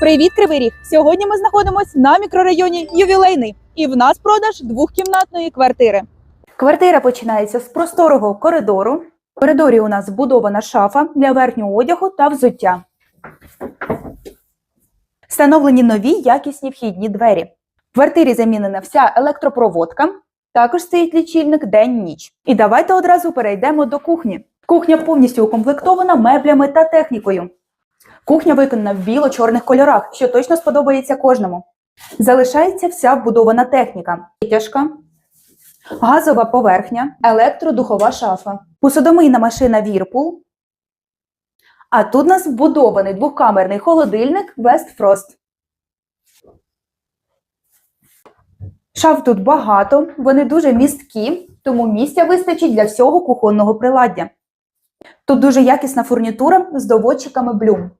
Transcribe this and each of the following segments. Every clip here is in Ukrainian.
Привіт, Кривий Ріг! Сьогодні ми знаходимося на мікрорайоні Ювілейний, і в нас продаж двохкімнатної квартири. Квартира починається з просторого коридору. В коридорі у нас вбудована шафа для верхнього одягу та взуття. Встановлені нові якісні вхідні двері. В квартирі замінена вся електропроводка. Також стоїть лічильник день-ніч. І давайте одразу перейдемо до кухні. Кухня повністю укомплектована меблями та технікою. Кухня виконана в біло-чорних кольорах, що точно сподобається кожному. Залишається вся вбудована техніка: витяжка, газова поверхня, електродухова шафа, посудомийна машина Вірпул. А тут у нас вбудований двокамерний холодильник Frost. Шаф тут багато, вони дуже місткі, тому місця вистачить для всього кухонного приладдя. Тут дуже якісна фурнітура з доводчиками Bloom.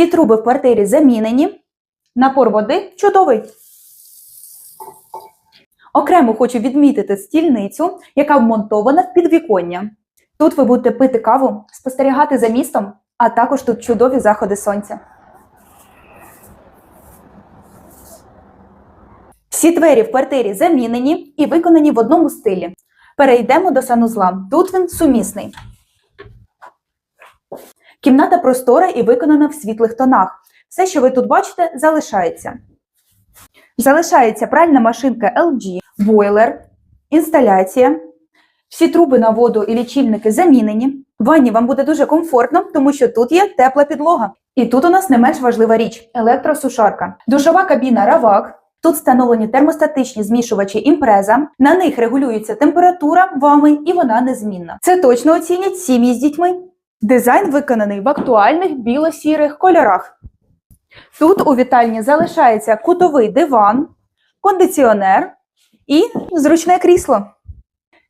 Всі труби в квартирі замінені. Напор води чудовий. Окремо хочу відмітити стільницю, яка вмонтована в підвіконня. Тут ви будете пити каву, спостерігати за містом, а також тут чудові заходи сонця. Всі двері в квартирі замінені і виконані в одному стилі. Перейдемо до санузла. Тут він сумісний. Кімната простора і виконана в світлих тонах. Все, що ви тут бачите, залишається. Залишається пральна машинка LG, бойлер, інсталяція. Всі труби на воду і лічильники замінені. В ванні вам буде дуже комфортно, тому що тут є тепла підлога. І тут у нас не менш важлива річ електросушарка. Душова кабіна Равак. Тут встановлені термостатичні змішувачі імпреза. На них регулюється температура вами і вона незмінна. Це точно оцінять сім'ї з дітьми. Дизайн виконаний в актуальних біло-сірих кольорах. Тут у вітальні залишається кутовий диван, кондиціонер і зручне крісло.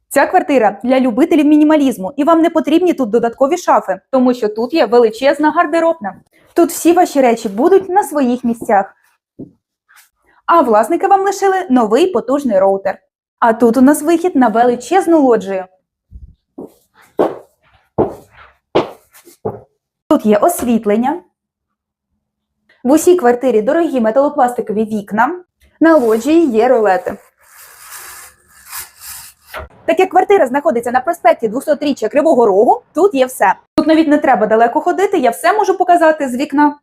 Ця квартира для любителів мінімалізму, і вам не потрібні тут додаткові шафи, тому що тут є величезна гардеробна. Тут всі ваші речі будуть на своїх місцях. А власники вам лишили новий потужний роутер. А тут у нас вихід на величезну лоджію. Тут є освітлення. В усій квартирі дорогі металопластикові вікна. На лоджії є ролети. Так як квартира знаходиться на проспекті 200-річчя Кривого Рогу, тут є все. Тут навіть не треба далеко ходити, я все можу показати з вікна.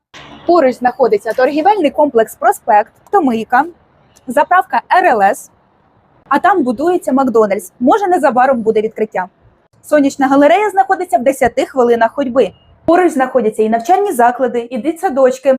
Поруч знаходиться торгівельний комплекс Проспект, Томийка, заправка РЛС, а там будується Макдональдс. Може, незабаром буде відкриття. Сонячна галерея знаходиться в 10 хвилинах ходьби. Поруч знаходяться і навчальні заклади, і дитсадочки,